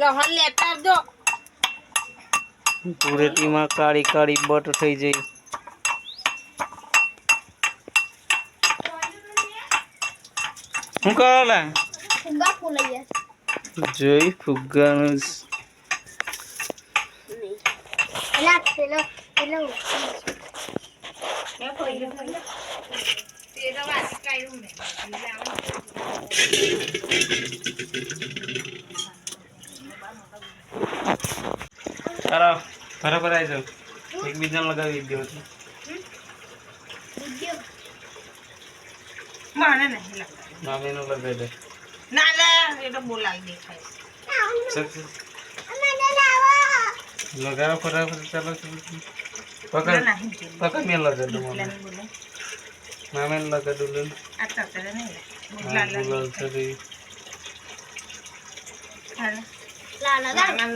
લહણ લેતા આવજો ધૂળેટીમાં કાળી કાળી બટ થઈ જઈ. શું કરો જોઈ ફુગ્ગાનું જ. પેલો ચાલો બરાબર આવી જાવ એકબીજાને લગાવી દો વિડિયો મને નહીં મામીનું લગાવી દે ના લા એ તો બોલાવી દેખાય લગાવો ફટાફટ ચાલો ચાલો પકડ. પકડ મેં નહીં બોલે. મામીને લગાવી દઉં આ તો અત્યારે નહીં લે. લે. ગુલાલ છે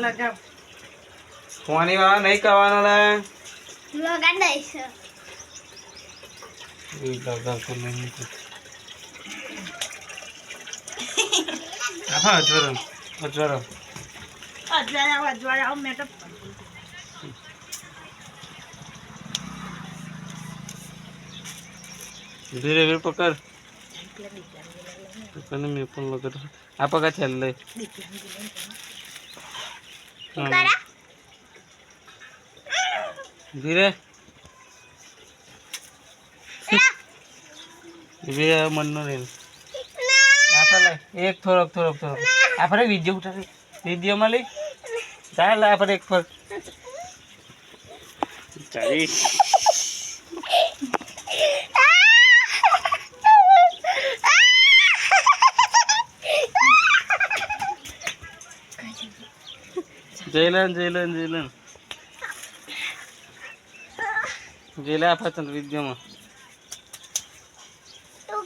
લગાવ. પાણી વાળા નહીં ખાવાનો લે? લગા દઈશ. એ લગાવતો નહીં હા અજવાળો અજવાળો. અજવાળા અજવાળા મેં તો ધીરે ધીરે પકડ. પકડ મેં પણ લગાડ આ પકડ છેલ્લે હા. ધીરે. ધીરે મન નો રહે આ ફરે એક થોડોક થોડોક થોડોક. આ ફરે વીડિયો ઉતારે. વિડીયોમાં લઈ. ચાલ આ ફરે એક ફર. ચાલી જયલન જયલન જયલન જયલા આપા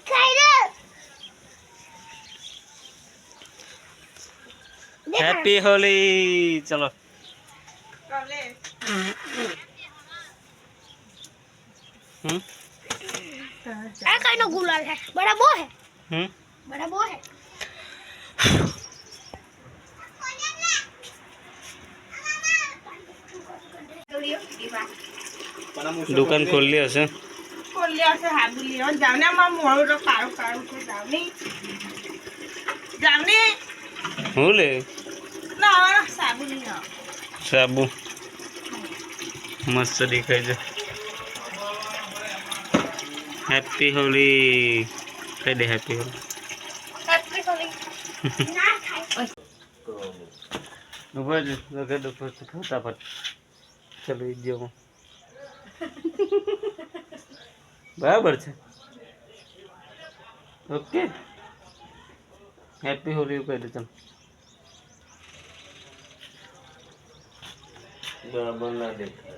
ખાઈ લે હેપી હોલી ચલો હમ આ કઈનો ગુલાલ હે બો હે બો હે દુકાન ખોલી હશે. ખોલ્યા છે હાબુ લેવા. જાવ ને આમાં મોડું તો કાળું કાળું છે જાવ ને. જાવ ને. હું લે? ના સાબુ મસ્ત દેખાય છે. હેપી હોલી કહી દે હેપી હોલી હેપી હોલી ના ખાય ઊભા જ લગે દો ફટ- ફટાફટ. ચલો વિડીયોમાં બરાબર છે. ઓકે. હેપી હોલી કહી ચાલો બરાબર ના દેખાય.